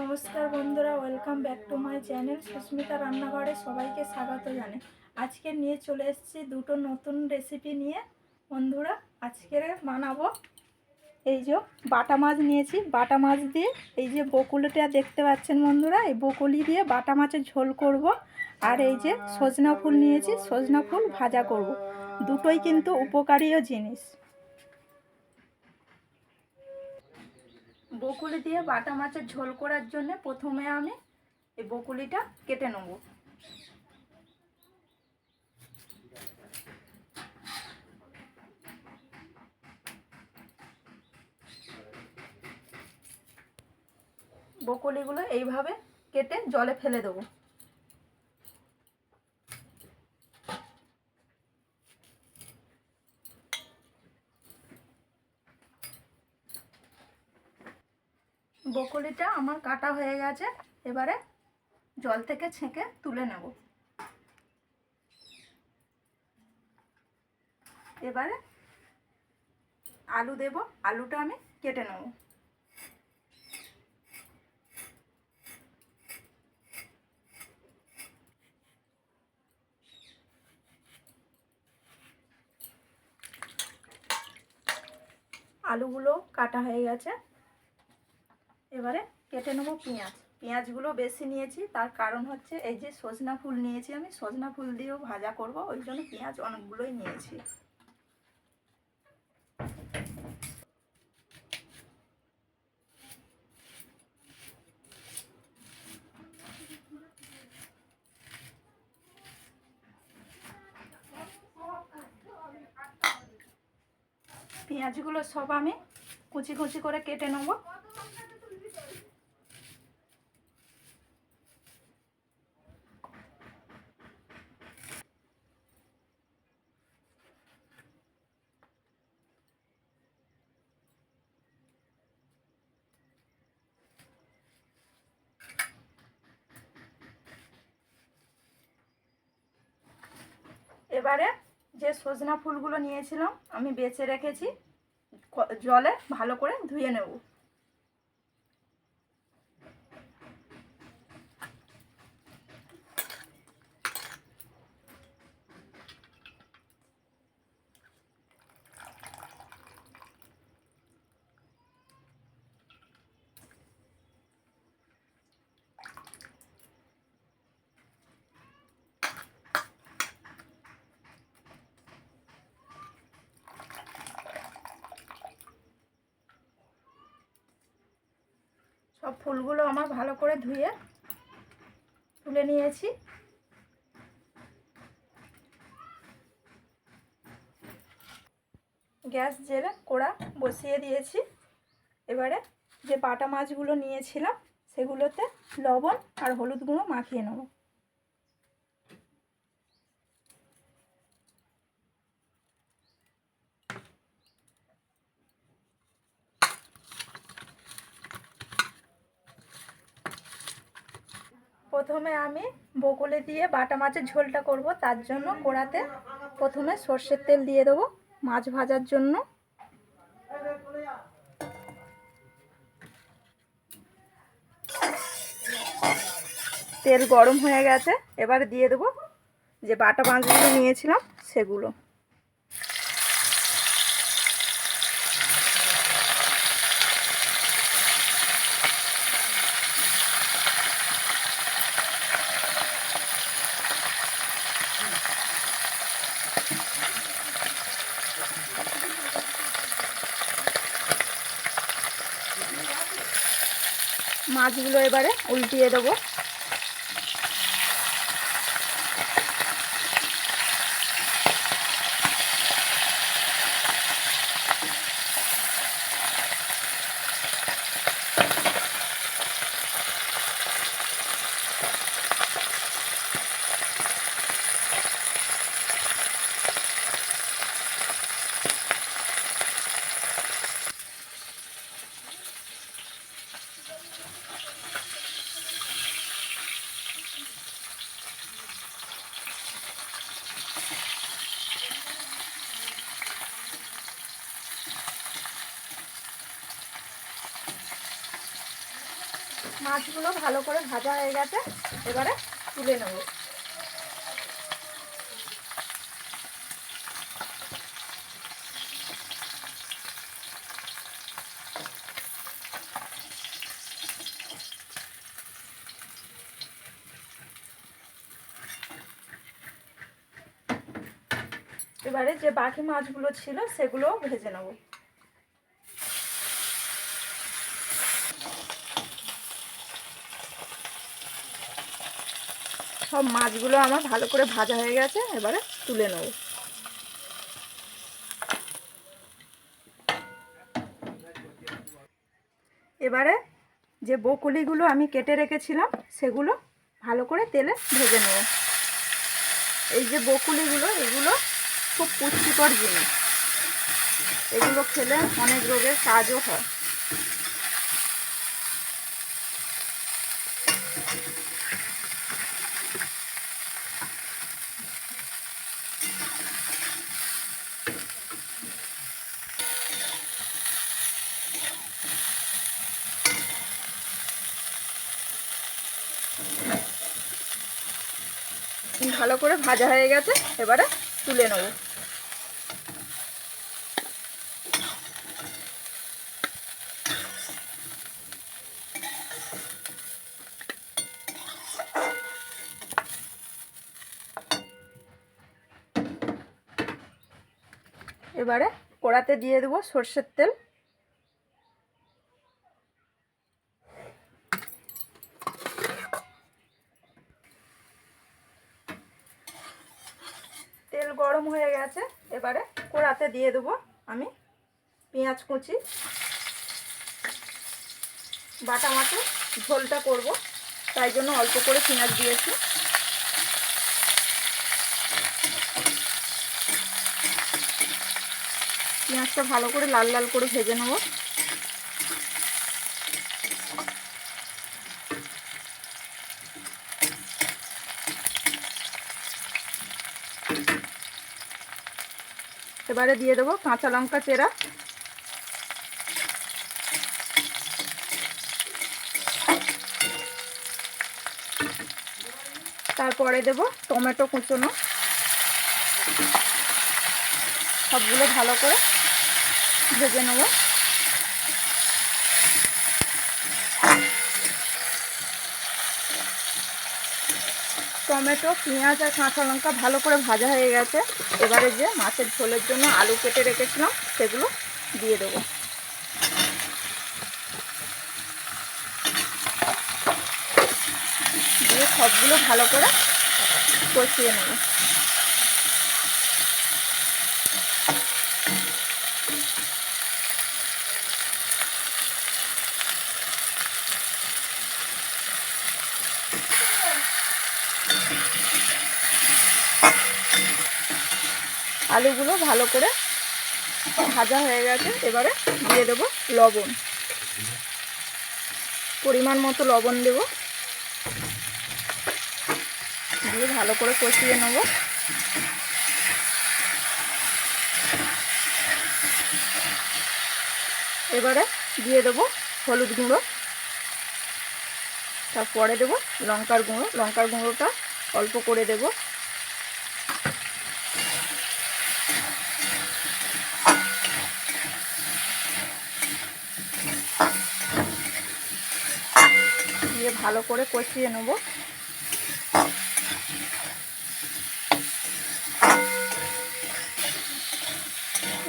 নমস্কার বন্ধুরা welcome back to my channel Susmita রান্নাঘরে সবাইকে স্বাগত জানে আজকে নিয়ে চলে এসেছি দুটো নতুন রেসিপি নিয়ে। বন্ধুরা, আজকে বানাবো এই যে বাটা মাছ নিয়েছি। বাটা মাছ দিয়ে এই যে বকুলিটা দেখতে পাচ্ছেন বন্ধুরা, এই বকুলি দিয়ে বাটা মাছের ঝোল করব। আর এই যে সজনা ফুল নিয়েছি, সজনা ফুল ভাজা করব। দুটোই কিন্তু উপকারীয় জিনিস। বকুলি দিয়ে বাটা মাছের ঝোল করার জন্য প্রথমে আমি এই বকুলিটা কেটে নেব। বকুলিগুলো এইভাবে কেটে জলে ফেলে দেবো। বকুলিটা আমার কাটা হয়ে গেছে, এবারে জল থেকে ছেঁকে তুলে নেব। এবারে আলু দেব, আলুটা আমি কেটে নেব। আলুগুলো কাটা হয়ে গেছে। এবারে কেটে নেব পেঁয়াজ। পেঁয়াজগুলো বেশি নিয়েছি, তার কারণ হচ্ছে এই যে সজনা ফুল নিয়েছি আমি, সজনা ফুল দিয়েও ভাজা করব, ওই জন্য পেঁয়াজ অনেকগুলোই নিয়েছি। পেঁয়াজগুলো সব আমি কুচি কুচি করে কেটে নেব এবারে যে সজনা ফুলগুলো নিয়েছিলাম আমি বেছে রেখেছি। জলে ভালো করে ধুয়ে নেব। সব ফুলগুলো আমার ভালো করে ধুয়ে তুলে নিয়েছি। গ্যাস জেলে কোড়া বসিয়ে দিয়েছি। এবারে যে বাটা মাছগুলো নিয়েছিলাম, সেগুলোতে লবণ আর হলুদ গুঁড়ো মাখিয়ে নেব। প্রথমে আমি বকুলে দিয়ে বাটা মাছের ঝোলটা করব, তার জন্য কড়াতে প্রথমে সর্ষের তেল দিয়ে দেবো মাছ ভাজার জন্য। তেল গরম হয়ে গেছে, এবার দিয়ে দেবো যে বাটা মাছগুলো নিয়েছিলাম সেগুলো। মাছগুলো এবারে উল্টিয়ে দেবো। মাছগুলো ভালো করে ভাজা হয়ে গেছে, এবারে তুলে নেব। এবারে যে বাকি মাছগুলো ছিল সেগুলো ভেজে নেব। সব মাছগুলো আমার ভালো করে ভাজা হয়ে গেছে, এবারে তুলে নেব। এবারে যে বকুলিগুলো আমি কেটে রেখেছিলাম, সেগুলো ভালো করে তেলে ভেজে নেব। এই যে বকুলিগুলো, এগুলো খুব পুষ্টিকর জিনিস। এগুলো খেলে অনেক রোগের কাজও হয়। ভালো করে ভাজা হয়ে গেছে এবারে তুলে নেব। এবারে কড়াতে দিয়ে দেবো সর্ষের তেল তেল গরম হয়ে গেছে, এবারে কোড়াতে দিয়ে দেবো আমি পেঁয়াজ কুচি। বাটা মাছে ঝোলটা করব, তাই জন্য অল্প করে পেঁয়াজ দিয়েছি। পেঁয়াজটা ভালো করে লাল লাল করে ভেজে নেব। এবারে দিয়ে দেবো কাঁচা লঙ্কা চেরা। তারপরে দেব টমেটো কুচনো। সবগুলো ভালো করে ভেজে নেব। টমেটো, পেঁয়াজ আর কাঁচা লঙ্কা ভালো করে ভাজা হয়ে গেছে। এবারে যে মাছের ঝোলের জন্য আলু কেটে রেখেছিলাম, সেগুলো দিয়ে দেবো। দিয়ে সবগুলো ভালো করে কষিয়ে নেব। আলুগুলো ভালো করে ভাজা হয়ে গেছে। এবারে দিয়ে দেবো লবণ। পরিমাণ মতো লবণ দেব। দিয়ে ভালো করে কষিয়ে নেব। এবারে দিয়ে দেবো হলুদ গুঁড়ো। তারপরে দেবো লঙ্কার গুঁড়ো। লঙ্কার গুঁড়োটা অল্প করে দেবো দিয়ে ভালো করে কষিয়ে নেব।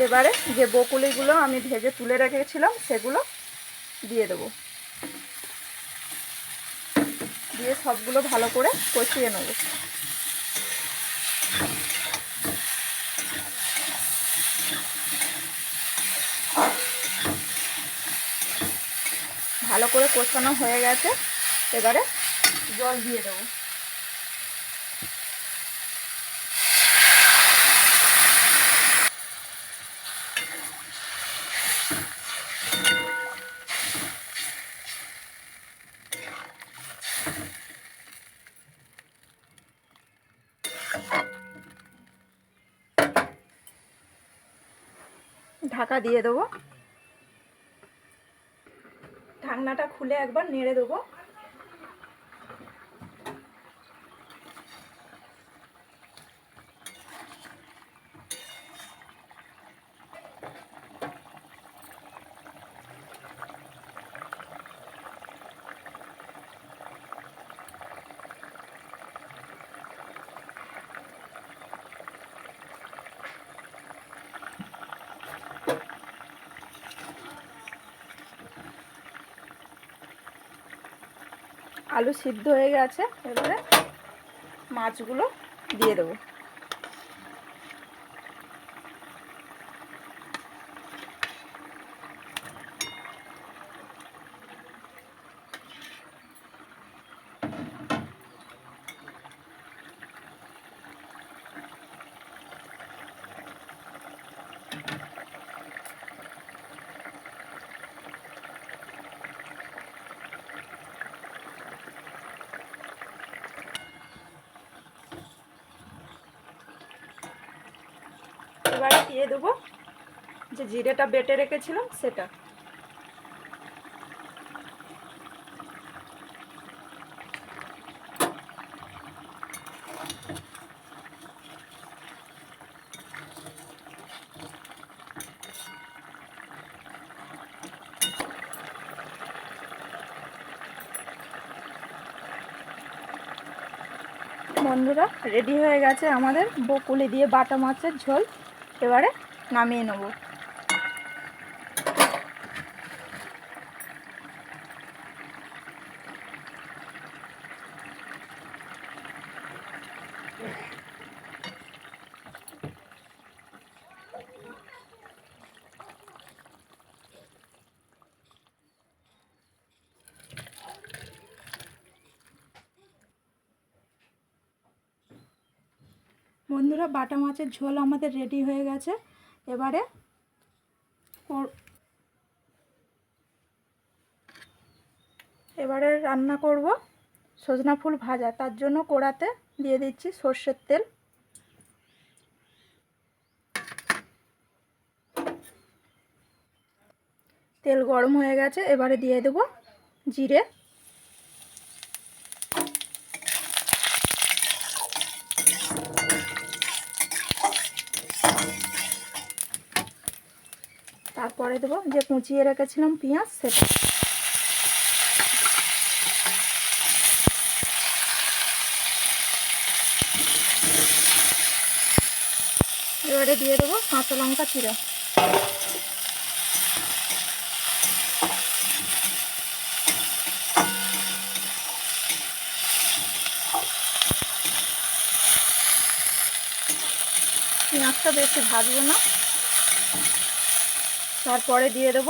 এবারে যে বকুলিগুলো আমি ভেজে তুলে রেখেছিলাম, সেগুলো দিয়ে দেব। দিয়ে সবগুলো ভালো করে কষিয়ে নেব। ভালো করে কষানো হয়ে গেছে। এবারে জল দিয়ে দেবো। ঢাকা দিয়ে দেবো। ঢাকনাটা খুলে একবার নেড়ে দেবো। আলু সিদ্ধ হয়ে গেছে এবারে মাছগুলো দিয়ে দেবো। এবারে দিয়ে দেবো। যে জিরেটা বেটে রেখেছিলাম, সেটা। বন্ধুরা, রেডি হয়ে গেছে আমাদের বকুলি দিয়ে বাটা মাছের ঝোল। এবারে নামিয়ে নেব। বন্ধুরা বাটা মাছের ঝোল আমাদের রেডি হয়ে গেছে। এবারে এবারে রান্না করব সজনা ফুল ভাজা। তার জন্য কড়াতে দিয়ে দিচ্ছি সর্ষের তেল। তেল গরম হয়ে গেছে। এবারে দিয়ে দেব জিরে। তারপরে দেবো যে কুচিয়ে রেখেছিলাম পেঁয়াজ, সেটা। এবারে দিয়ে দেবো কাঁচা লঙ্কা চিরা পেঁয়াজটা বেশি ভাজবো না। তারপরে দিয়ে দেব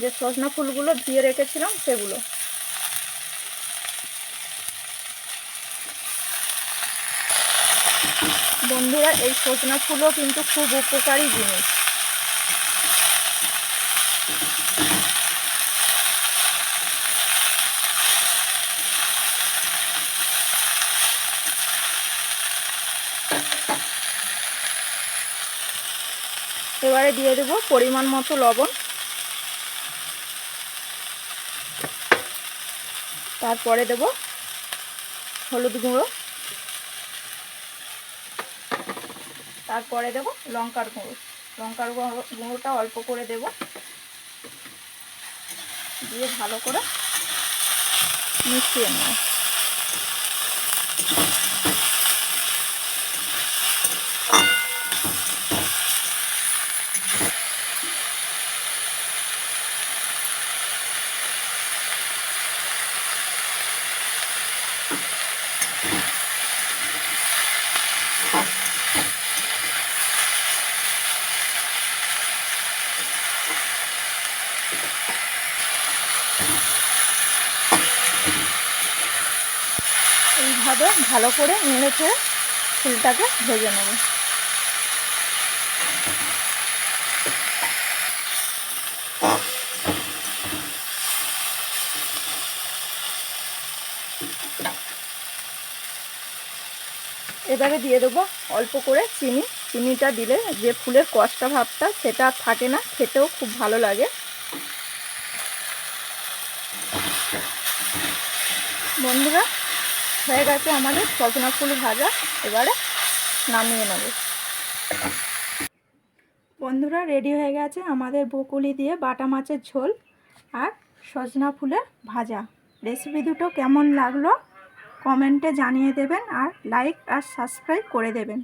যে সজনা ফুলগুলো ধুয়ে রেখেছিলাম সেগুলো। বন্ধুরা, এই সজনা ফুলও কিন্তু খুব উপকারী জিনিস। এবারে দিয়ে দেবো পরিমাণ মতো লবণ। তারপরে দেব হলুদ গুঁড়ো। তারপরে দেব লঙ্কার গুঁড়ো। লঙ্কার গুঁড়ো- গুঁড়োটা অল্প করে দেব। দিয়ে ভালো করে মিশিয়ে নেব। এইভাবে ভালো করে নেড়ে চেড়ে ফুলটাকে ভেজে নেব। এবারে দিয়ে দেবো অল্প করে চিনি। চিনিটা দিলে যে ফুলের কষ্টা ভাবটা সেটা থাকে না, খেতেও খুব ভালো লাগে। বন্ধুরা হয়ে গেছে আমাদের সজনা ফুল ভাজা। এবারে নামিয়ে নেব। বন্ধুরা রেডি হয়ে গেছে আমাদের বকুলি দিয়ে বাটা মাছের ঝোল আর সজনা ফুলের ভাজা। রেসিপি দুটো কেমন লাগল? কমেন্টে জানিয়ে দেবেন আর লাইক আর সাবস্ক্রাইব করে দেবেন।